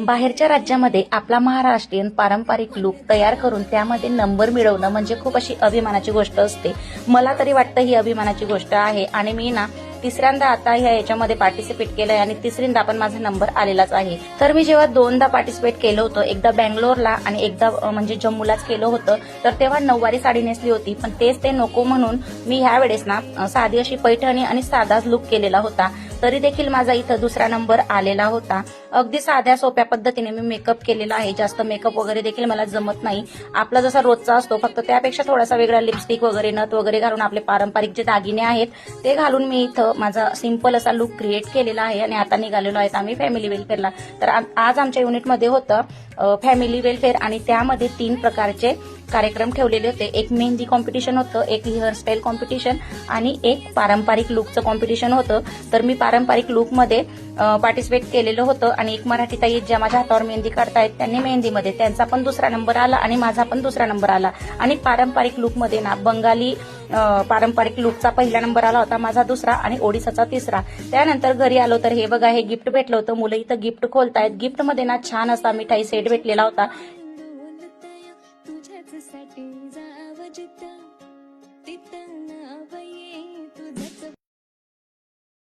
बाहेरच्या राज्यामध्ये आपला महाराष्ट्रीयन पारंपरिक लुक तयार करून त्यामध्ये नंबर मिळवणं म्हणजे खूप अशी अभिमानाची गोष्ट असते. मला तरी वाटतं ही अभिमानाची गोष्ट आहे आणि मी ना तिसऱ्यांदा आता ह्या याच्यामध्ये पार्टिसिपेट केलंय आणि तिसऱ्यांदा पण माझा नंबर आलेलाच आहे. तर मी जेव्हा दोनदा पार्टिसिपेट केलं होतं एकदा बँगलोरला आणि एकदा म्हणजे जम्मूलाच केलं होतं तर तेव्हा नऊवारी साडी नेसली होती. पण तेच ते नको म्हणून मी ह्या वेळेस ना साधी अशी पैठणी आणि साधाच लुक केलेला होता. तरी देखील माझा इथं दुसरा नंबर आलेला होता. अगदी साध्या सोप्या पद्धतीने मी मेकअप केलेला आहे. जास्त मेकअप वगैरे देखील मला जमत नाही. आपला जसा रोजचा असतो फक्त त्यापेक्षा थोडासा वेगळा लिपस्टिक वगैरे नथ वगैरे घालून आपले पारंपरिक जे दागिने आहेत ते घालून मी इथं माझा सिंपल असा लुक क्रिएट केलेला आहे आणि आता निघालेलो आहेत आम्ही फॅमिली वेलफेअरला तर आ- आज आमच्या युनिटमध्ये होतं फॅमिली वेलफेअर आणि त्यामध्ये तीन प्रकारचे कार्यक्रम ठेवलेले होते. एक मेहंदी कॉम्पिटिशन होतं एक हेअरस्टाईल कॉम्पिटिशन आणि एक पारंपरिक लुकचं कॉम्पिटिशन होतं. तर मी पारंपरिक लुकमध्ये पार्टिसिपेट केलेलं होतं आणि एक मराठी ताई ज्या माझ्या हातावर मेहंदी काढतायत त्यांनी मेहंदीमध्ये त्यांचा पण दुसरा नंबर आला आणि माझा पण दुसरा नंबर आला. आणि पारंपरिक लुकमध्ये ना बंगाली पारंपरिक लुकचा पहिला नंबर आला होता माझा दुसरा आणि ओडिसाचा तिसरा. त्यानंतर घरी आलो तर हे बघा हे गिफ्ट भेटलं होतं. मुलं इथं गिफ्ट खोलतायत. गिफ्टमध्ये ना छान असा मिठाई सेट भेटलेला होता.